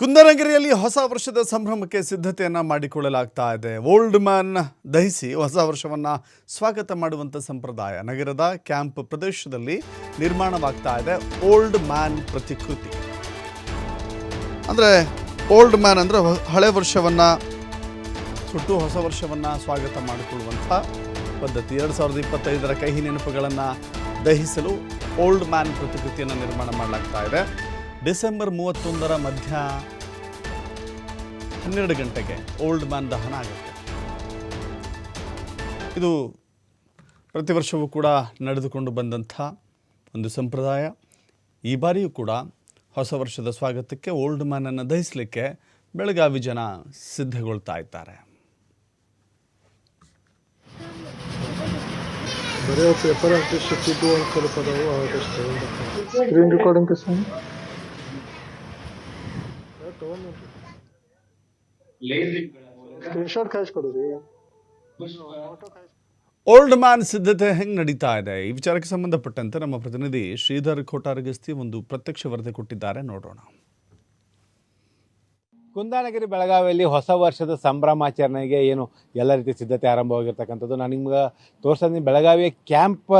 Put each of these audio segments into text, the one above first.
ಕುಂದನಗಿರಿಯಲ್ಲಿ ಹೊಸ ವರ್ಷದ ಸಂಭ್ರಮಕ್ಕೆ ಸಿದ್ಧತೆಯನ್ನು ಮಾಡಿಕೊಳ್ಳಲಾಗ್ತಾ ಇದೆ. ಓಲ್ಡ್ ಮ್ಯಾನ್ ದಹಿಸಿ ಹೊಸ ವರ್ಷವನ್ನು ಸ್ವಾಗತ ಮಾಡುವಂಥ ಸಂಪ್ರದಾಯ ನಗರದ ಕ್ಯಾಂಪ್ ಪ್ರದೇಶದಲ್ಲಿ ನಿರ್ಮಾಣವಾಗ್ತಾ ಇದೆ ಓಲ್ಡ್ ಮ್ಯಾನ್ ಪ್ರತಿಕೃತಿ. ಅಂದರೆ ಓಲ್ಡ್ ಮ್ಯಾನ್ ಅಂದರೆ ಹಳೆ ವರ್ಷವನ್ನು, ಸುಟ್ಟು ಹೊಸ ವರ್ಷವನ್ನು ಸ್ವಾಗತ ಮಾಡಿಕೊಳ್ಳುವಂಥ ಪದ್ಧತಿ. ಎರಡು ಸಾವಿರದ ಇಪ್ಪತ್ತೈದರ ಕಹಿ ನೆನಪುಗಳನ್ನು ದಹಿಸಲು ಓಲ್ಡ್ ಮ್ಯಾನ್ ಪ್ರತಿಕೃತಿಯನ್ನು ನಿರ್ಮಾಣ ಮಾಡಲಾಗ್ತಾ ಇದೆ. ಡಿಸೆಂಬರ್ ಮೂವತ್ತೊಂದರ ಮಧ್ಯ ಹನ್ನೆರಡು ಗಂಟೆಗೆ ಓಲ್ಡ್ ಮ್ಯಾನ್ ದಹನ ಆಗುತ್ತೆ. ಇದು ಪ್ರತಿ ವರ್ಷವೂ ಕೂಡ ನಡೆದುಕೊಂಡು ಬಂದಂಥ ಒಂದು ಸಂಪ್ರದಾಯ. ಈ ಬಾರಿಯೂ ಕೂಡ ಹೊಸ ವರ್ಷದ ಸ್ವಾಗತಕ್ಕೆ ಓಲ್ಡ್ ಮ್ಯಾನನ್ನು ದಹಿಸಲಿಕ್ಕೆ ಬೆಳಗಾವಿ ಜನ ಸಿದ್ಧಗೊಳ್ತಾ ಇದ್ದಾರೆ. ಬರೆಯೋ ಪೇಪರ್ ಅಂತ ಸ್ವಲ್ಪ ಕಳಿಸ್ಕೊಡ್ರಿ. ಓಲ್ಡ್ ಮ್ಯಾನ್ ಸಿದ್ಧತೆ ಹೆಂಗೆ ನಡೀತಾ ಇದೆ? ಈ ವಿಚಾರಕ್ಕೆ ಸಂಬಂಧಪಟ್ಟಂತೆ ನಮ್ಮ ಪ್ರತಿನಿಧಿ ಶ್ರೀಧರ್ ಕೋಟಾರಗಸ್ತಿ ಒಂದು ಪ್ರತ್ಯಕ್ಷ ವರದಿ ಕೊಟ್ಟಿದ್ದಾರೆ. ನೋಡೋಣ. ಕುಂದಾನಗಿರಿ ಬೆಳಗಾವಿಯಲ್ಲಿ ಹೊಸ ವರ್ಷದ ಸಂಭ್ರಮಾಚರಣೆಗೆ ಏನು ಎಲ್ಲ ರೀತಿ ಸಿದ್ಧತೆ ಆರಂಭವಾಗಿರ್ತಕ್ಕಂಥದ್ದು. ನಾನು ನಿಮ್ಗೆ ತೋರಿಸ್ತೀನಿ ಬೆಳಗಾವಿಯ ಕ್ಯಾಂಪ್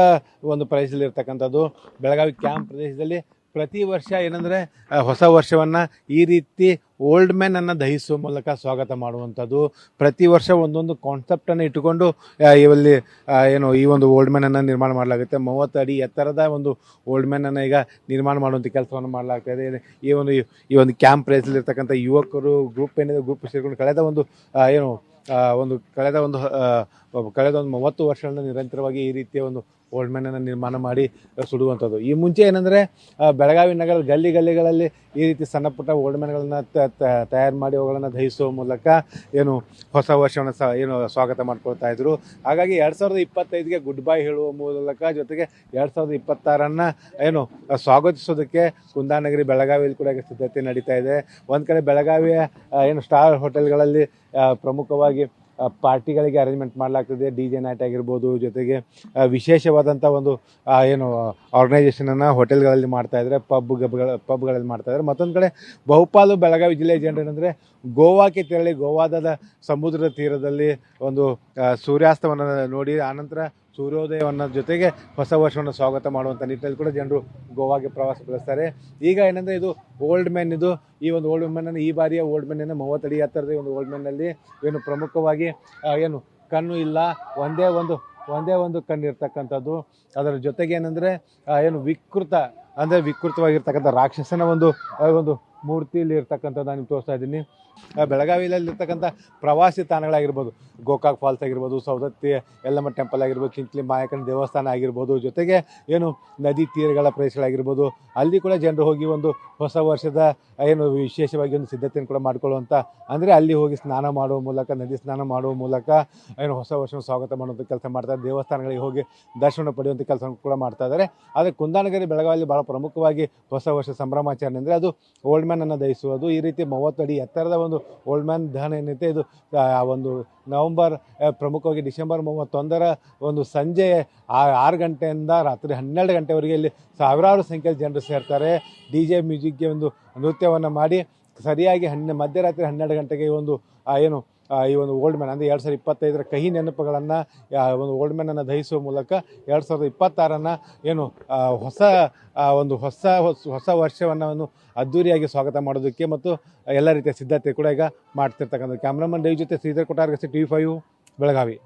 ಒಂದು ಪ್ರದೇಶದಲ್ಲಿ ಇರ್ತಕ್ಕಂಥದ್ದು ಬೆಳಗಾವಿ ಕ್ಯಾಂಪ್ ಪ್ರದೇಶದಲ್ಲಿ ಪ್ರತಿ ವರ್ಷ ಏನಂದರೆ ಹೊಸ ವರ್ಷವನ್ನು ಈ ರೀತಿ ಓಲ್ಡ್ ಮ್ಯಾನ್ ಅನ್ನು ದಹಿಸುವ ಮೂಲಕ ಸ್ವಾಗತ ಮಾಡುವಂಥದ್ದು. ಪ್ರತಿ ವರ್ಷ ಒಂದೊಂದು ಕಾನ್ಸೆಪ್ಟನ್ನು ಇಟ್ಟುಕೊಂಡು ಇವಲ್ಲಿ ಏನು, ಈ ಒಂದು ಓಲ್ಡ್ ಮ್ಯಾನನ್ನು ನಿರ್ಮಾಣ ಮಾಡಲಾಗುತ್ತೆ. ಮೂವತ್ತು ಅಡಿ ಎತ್ತರದ ಒಂದು ಓಲ್ಡ್ ಮ್ಯಾನನ್ನು ಈಗ ನಿರ್ಮಾಣ ಮಾಡುವಂಥ ಕೆಲಸವನ್ನು ಮಾಡಲಾಗ್ತಾ ಇದೆ ಈ ಒಂದು ಈ ಒಂದು ಕ್ಯಾಂಪ್ ಪ್ಲೇಸಲ್ಲಿ ಇರ್ತಕ್ಕಂಥ ಯುವಕರು ಗ್ರೂಪ್ ಏನಿದೆ ಗ್ರೂಪ್ ಸೇರಿಕೊಂಡು ಕಳೆದ ಒಂದು ಏನು ಒಂದು, ಕಳೆದ ಒಂದು ಕಳೆದ ಒಂದು ಮೂವತ್ತು ವರ್ಷಗಳಿಂದ ನಿರಂತರವಾಗಿ ಈ ರೀತಿಯ ಒಂದು ಓಲ್ಡ್ ಮ್ಯಾನನ್ನು ನಿರ್ಮಾಣ ಮಾಡಿ ಸುಡುವಂಥದ್ದು. ಈ ಮುಂಚೆ ಏನಂದರೆ ಬೆಳಗಾವಿ ನಗರ ಗಲ್ಲಿ ಗಲ್ಲಿಗಳಲ್ಲಿ ಈ ರೀತಿ ಸಣ್ಣ ಪುಟ್ಟ ಓಲ್ಡ್ ಮ್ಯಾನ್ಗಳನ್ನು ತಯಾರು ಮಾಡಿ ಅವುಗಳನ್ನು ದಹಿಸುವ ಮೂಲಕ ಏನು ಹೊಸ ವರ್ಷವನ್ನು ಸ, ಏನು ಸ್ವಾಗತ ಮಾಡ್ಕೊಳ್ತಾ ಇದ್ರು. ಹಾಗಾಗಿ ಎರಡು ಸಾವಿರದ ಇಪ್ಪತ್ತೈದಿಗೆ ಗುಡ್ ಬೈ ಹೇಳುವ ಮೂಲಕ ಜೊತೆಗೆ ಎರಡು ಸಾವಿರದ ಇಪ್ಪತ್ತಾರನ್ನು ಏನು ಸ್ವಾಗತಿಸೋದಕ್ಕೆ ಕುಂದಾನಗರಿ ಬೆಳಗಾವಿಯಲ್ಲಿ ಕೂಡ ಸಿದ್ಧತೆ ನಡೀತಾ ಇದೆ. ಒಂದು ಕಡೆ ಬೆಳಗಾವಿಯ ಏನು ಸ್ಟಾರ್ ಹೋಟೆಲ್ಗಳಲ್ಲಿ ಪ್ರಮುಖವಾಗಿ ಪಾರ್ಟಿಗಳಿಗೆ ಅರೇಂಜ್ಮೆಂಟ್ ಮಾಡಲಾಗ್ತದೆ ಡಿ ಜೆ ನೈಟ್ ಆಗಿರ್ಬೋದು, ಜೊತೆಗೆ ವಿಶೇಷವಾದಂಥ ಒಂದು ಏನು ಆರ್ಗನೈಸೇಷನನ್ನು ಹೋಟೆಲ್ಗಳಲ್ಲಿ ಮಾಡ್ತಾ ಇದ್ದಾರೆ ಪಬ್ ಗಬ್ಗಳ ಪಬ್ಗಳಲ್ಲಿ ಮಾಡ್ತಾ ಇದ್ದಾರೆ ಮತ್ತೊಂದು ಕಡೆ ಬಹುಪಾಲು ಬೆಳಗಾವಿ ಜಿಲ್ಲೆಯ ಜನರು ಏನಂದರೆ, ಗೋವಾಕ್ಕೆ ತೆರಳಿ, ಗೋವಾದ ಸಮುದ್ರದ ತೀರದಲ್ಲಿ ಒಂದು ಸೂರ್ಯಾಸ್ತವನ್ನು ನೋಡಿ, ಆನಂತರ ಸೂರ್ಯೋದಯವನ್ನು ಜೊತೆಗೆ ಹೊಸ ವರ್ಷವನ್ನು ಸ್ವಾಗತ ಮಾಡುವಂಥ ನಿಟ್ಟಿನಲ್ಲಿ ಕೂಡ ಜನರು ಗೋವಾಗೆ ಪ್ರವಾಸ ಬೆಳೆಸ್ತಾರೆ. ಈಗ ಏನಂದರೆ ಇದು ಓಲ್ಡ್ ಮ್ಯಾನ್ ಇದು, ಈ ಒಂದು ಓಲ್ಡ್ ಮ್ಯಾನನ್ನು ಈ ಬಾರಿಯ ಓಲ್ಡ್ ಮ್ಯಾನನ್ನು ಮೂವತ್ತಡಿ ಎತ್ತರದ ಈ ಒಂದು ಓಲ್ಡ್ ಮ್ಯಾನಲ್ಲಿ ಏನು ಪ್ರಮುಖವಾಗಿ ಏನು ಕಣ್ಣು ಇಲ್ಲ, ಒಂದೇ ಒಂದು ಒಂದೇ ಒಂದು ಕಣ್ಣು ಇರ್ತಕ್ಕಂಥದ್ದು ಅದರ ಜೊತೆಗೆ ಏನಂದರೆ ಏನು ವಿಕೃತ, ಅಂದರೆ ವಿಕೃತವಾಗಿರ್ತಕ್ಕಂಥ ರಾಕ್ಷಸನ ಒಂದು ಒಂದು ಮೂರ್ತಿಯಲ್ಲಿ ಇರ್ತಕ್ಕಂಥದ್ದು ನಾನು ತೋರಿಸ್ತಾ ಇದ್ದೀನಿ. ಬೆಳಗಾವಿಯಲ್ಲಿರ್ತಕ್ಕಂಥ ಪ್ರವಾಸಿ ತಾಣಗಳಾಗಿರ್ಬೋದು, ಗೋಕಾಕ್ ಫಾಲ್ಸ್ ಆಗಿರ್ಬೋದು ಸೌದತ್ತಿ ಯಲ್ಲಮ್ಮ ಟೆಂಪಲ್ ಆಗಿರ್ಬೋದು ಚಿಂಕ್ಲಿ ಮಾಯಕನ ದೇವಸ್ಥಾನ ಆಗಿರ್ಬೋದು, ಜೊತೆಗೆ ಏನು ನದಿ ತೀರಗಳ ಪ್ರದೇಶಗಳಾಗಿರ್ಬೋದು, ಅಲ್ಲಿ ಕೂಡ ಜನರು ಹೋಗಿ ಒಂದು ಹೊಸ ವರ್ಷದ ಏನು ವಿಶೇಷವಾಗಿ ಒಂದು ಸಿದ್ಧತೆಯನ್ನು ಕೂಡ ಮಾಡ್ಕೊಳ್ಳುವಂಥ, ಅಂದರೆ ಅಲ್ಲಿ ಹೋಗಿ ಸ್ನಾನ ಮಾಡುವ ಮೂಲಕ, ನದಿ ಸ್ನಾನ ಮಾಡುವ ಮೂಲಕ ಏನು ಹೊಸ ವರ್ಷ ಸ್ವಾಗತ ಮಾಡುವಂಥ ಕೆಲಸ ಮಾಡ್ತಾರೆ. ದೇವಸ್ಥಾನಗಳಿಗೆ ಹೋಗಿ ದರ್ಶನ ಪಡೆಯುವಂಥ ಕೆಲಸ ಕೂಡ ಮಾಡ್ತಾ ಇದ್ದಾರೆ. ಆದರೆ ಕುಂದಾನಗರಿ ಬೆಳಗಾವಿಯಲ್ಲಿ ಭಾಳ ಪ್ರಮುಖವಾಗಿ ಹೊಸ ವರ್ಷ ಸಂಭ್ರಮಾಚರಣೆ ಅಂದರೆ ಅದು ಓಲ್ಡ್ ಮ್ಯಾನ್ ಅನ್ನು ದಹಿಸುವುದು. ಈ ರೀತಿ ಮೂವತ್ತು ಅಡಿ ಎತ್ತರದ ಒಂದು ಓಲ್ಡ್ ಮ್ಯಾನ್ ದಹನ ಏನೈತೆ ಇದು ಒಂದು ನವಂಬರ್ ಪ್ರಮುಖವಾಗಿ ಡಿಸೆಂಬರ್ ಮೂವತ್ತೊಂದರ ಒಂದು ಸಂಜೆ ಆರು ಗಂಟೆಯಿಂದ ರಾತ್ರಿ ಹನ್ನೆರಡು ಗಂಟೆವರೆಗೆ ಇಲ್ಲಿ ಸಾವಿರಾರು ಸಂಖ್ಯೆಯಲ್ಲಿ ಜನರು ಸೇರ್ತಾರೆ. ಡಿ ಜೆ ಮ್ಯೂಸಿಕ್ಗೆ ಒಂದು ನೃತ್ಯವನ್ನು ಮಾಡಿ, ಸರಿಯಾಗಿ ಹನ್ನೆ, ಮಧ್ಯರಾತ್ರಿ ಹನ್ನೆರಡು ಗಂಟೆಗೆ ಒಂದು ಏನು ಈ ಒಂದು ಓಲ್ಡ್ ಮ್ಯಾನ್ ಅಂದರೆ ಎರಡು ಸಾವಿರದ ಇಪ್ಪತ್ತೈದರ ಕಹಿ ನೆನಪುಗಳನ್ನು ಒಂದು ಓಲ್ಡ್ ಮ್ಯಾನನ್ನು ದಹಿಸುವ ಮೂಲಕ ಎರಡು ಸಾವಿರದ ಇಪ್ಪತ್ತಾರನ್ನು ಏನು ಹೊಸ ಒಂದು ಹೊಸ, ಹೊಸ- ವರ್ಷವನ್ನು ಅದ್ದೂರಿಯಾಗಿ ಸ್ವಾಗತ ಮಾಡೋದಕ್ಕೆ ಮತ್ತು ಎಲ್ಲ ರೀತಿಯ ಸಿದ್ಧತೆ ಕೂಡ ಈಗ ಮಾಡ್ತಿರ್ತಕ್ಕಂಥದ್ದು ಕ್ಯಾಮ್ರಾಮನ್ ರವಿ ಜೊತೆ Shridhar Kottargasi T V five Belagavi.